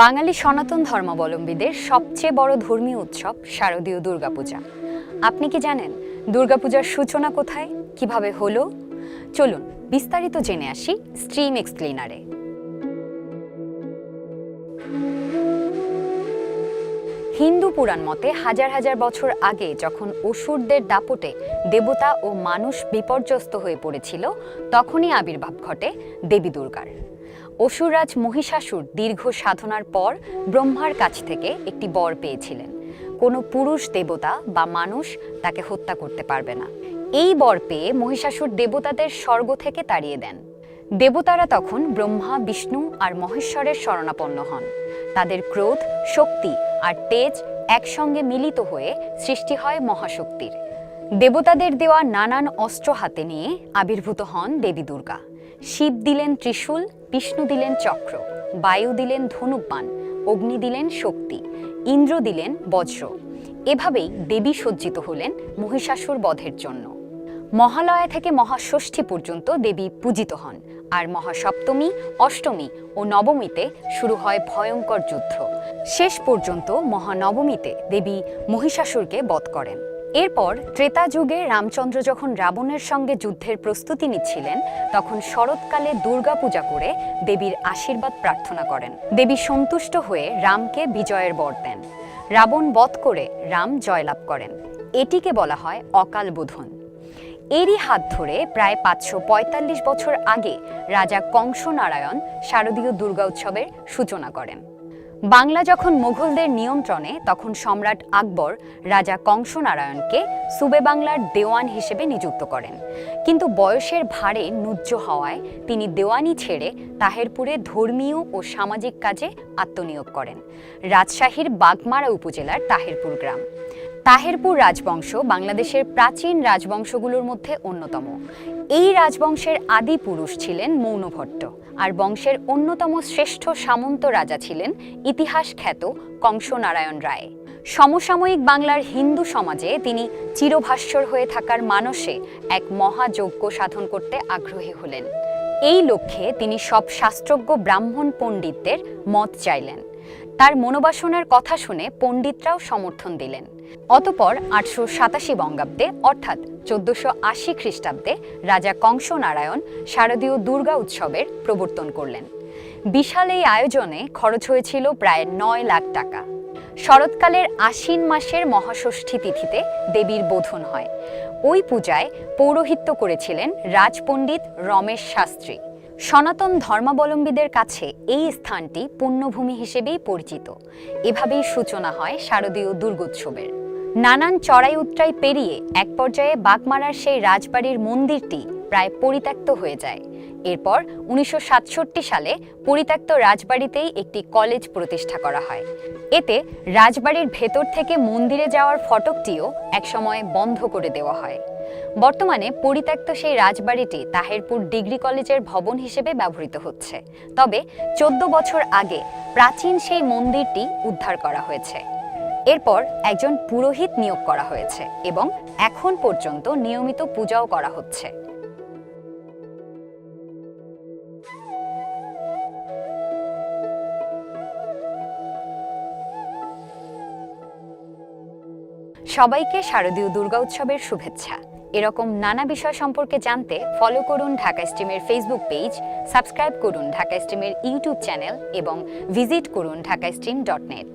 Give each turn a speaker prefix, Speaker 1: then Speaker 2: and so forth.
Speaker 1: বাঙালি সনাতন ধর্মাবলম্বীদের সবচেয়ে বড় ধর্মীয় উৎসব শারদীয় দুর্গাপূজা। আপনি কি জানেন দুর্গাপূজার সূচনা কোথায়, কীভাবে হলো? চলুন বিস্তারিত জেনে আসি স্ট্রিম এক্সপ্লেনারে হিন্দু পুরাণ মতে হাজার হাজার বছর আগে যখন অসুরদের দাপটে দেবতা ও মানুষ বিপর্যস্ত হয়ে পড়েছিল, তখনই আবির্ভাব ঘটে দেবী দুর্গার। অসুররাজ মহিষাসুর দীর্ঘ সাধনার পর ব্রহ্মার কাছ থেকে একটি বর পেয়েছিলেন। কোনো পুরুষ দেবতা বা মানুষ তাকে হত্যা করতে পারবে না। এই বর পেয়ে মহিষাসুর দেবতাদের স্বর্গ থেকে তাড়িয়ে দেন। দেবতারা তখন ব্রহ্মা, বিষ্ণু আর মহেশ্বরের শরণাপন্ন হন। তাদের ক্রোধ, শক্তি আর তেজ একসঙ্গে মিলিত হয়ে সৃষ্টি হয় মহাশক্তির। দেবতাদের দেওয়া নানান অস্ত্র হাতে নিয়ে আবির্ভূত হন দেবী দুর্গা। শিব দিলেন ত্রিশূল, বিষ্ণু দিলেন চক্র, বায়ু দিলেন ধনুব্বান অগ্নি দিলেন শক্তি, ইন্দ্র দিলেন বজ্র। এভাবেই দেবী সজ্জিত হলেন মহিষাসুর বধের জন্য। মহালয়া থেকে মহাষষ্ঠী পর্যন্ত দেবী পূজিত হন, আর মহাসপ্তমী, অষ্টমী ও নবমীতে শুরু হয় ভয়ঙ্কর যুদ্ধ। শেষ পর্যন্ত মহানবমীতে দেবী মহিষাসুরকে বধ করেন। এরপর ত্রেতা যুগে রামচন্দ্র যখন রাবণের সঙ্গে যুদ্ধের প্রস্তুতি নিচ্ছিলেন, তখন শরৎকালে দুর্গা পূজা করে দেবীর আশীর্বাদ প্রার্থনা করেন। দেবী সন্তুষ্ট হয়ে রামকে বিজয়ের বর দেন। রাবণ বধ করে রাম জয়লাভ করেন। এটিকে বলা হয় অকাল বোধন। এরই হাত ধরে প্রায় পাঁচশো পঁয়তাল্লিশ বছর আগে রাজা কংস নারায়ণ শারদীয় দুর্গা উৎসবের সূচনা করেন। বাংলা যখন মুঘলদের নিয়ন্ত্রণে, তখন সম্রাট আকবর রাজা কংস নারায়ণকে সুবে বাংলার দেওয়ান হিসেবে নিযুক্ত করেন। কিন্তু বয়সের ভারে নুজ্জ হওয়ায় তিনি দেওয়ানি ছেড়ে তাহেরপুরে ধর্মীয় ও সামাজিক কাজে আত্মনিয়োগ করেন। রাজশাহীর বাগমারা উপজেলার তাহেরপুর গ্রাম। তাহেরপুর রাজবংশ বাংলাদেশের প্রাচীন রাজবংশগুলোর মধ্যে অন্যতম। এই রাজবংশের আদি পুরুষ ছিলেন মৌনভট্ট। আর বংশের অন্যতম শ্রেষ্ঠ সামন্ত রাজা ছিলেন ইতিহাস খ্যাত কংসনারায়ণ রায়। সমসাময়িক বাংলার হিন্দু সমাজে তিনি চিরভাস্বর হয়ে থাকার মানসে এক মহাযজ্ঞ সাধন করতে আগ্রহী হলেন। এই লক্ষ্যে তিনি সব শাস্ত্রজ্ঞ ব্রাহ্মণ পণ্ডিতদের মত চাইলেন। তার মনোবাসনার কথা শুনে পণ্ডিতরাও সমর্থন দিলেন। অতপর আটশো সাতাশি বঙ্গাব্দে, অর্থাৎ চোদ্দশো আশি খ্রিস্টাব্দে, রাজা কংস নারায়ণ শারদীয় দুর্গা উৎসবের প্রবর্তন করলেন। বিশাল এই আয়োজনে খরচ হয়েছিল প্রায় নয় লাখ টাকা। শরৎকালের আশ্বিন মাসের মহাষষ্ঠী তিথিতে দেবীর বোধন হয়। ওই পূজায় পৌরোহিত্য করেছিলেন রাজপণ্ডিত রমেশ শাস্ত্রী। সনাতন ধর্মাবলম্বীদের কাছে এই স্থানটি পুণ্যভূমি হিসেবেই পরিচিত। এভাবেই সূচনা হয় শারদীয় দুর্গোৎসবের। নানান চড়াই উত্রাই পেরিয়ে এক পর্যায়ে বাগমারার সেই রাজবাড়ির মন্দিরটি প্রায় পরিত্যক্ত হয়ে যায়। এরপর উনিশশো সাতষট্টি সালে পরিত্যক্ত রাজবাড়িতেই একটি কলেজ প্রতিষ্ঠা করা হয়। এতে রাজবাড়ির ভেতর থেকে মন্দিরে যাওয়ার ফটকটিও একসময় বন্ধ করে দেওয়া হয়। বর্তমানে পরিত্যক্ত সেই রাজবাড়িটি তাহেরপুর ডিগ্রি কলেজের ভবন হিসেবে ব্যবহৃত হচ্ছে। তবে চোদ্দ বছর আগে প্রাচীন সেই মন্দিরটি উদ্ধার করা হয়েছে। এরপর একজন পুরোহিত নিয়োগ করা হয়েছে এবং এখন পর্যন্ত নিয়মিত পূজাও করা হচ্ছে। সবাইকে শারদীয় দুর্গা উৎসবের শুভেচ্ছা। এরকম নানা বিষয় সম্পর্কে জানতে ফলো করুন ঢাকা স্ট্রিমের ফেসবুক পেজ সাবস্ক্রাইব করুন ঢাকা স্ট্রিমের ইউটিউব চ্যানেল এবং ভিজিট করুন ঢাকা স্ট্রিম ডট নেট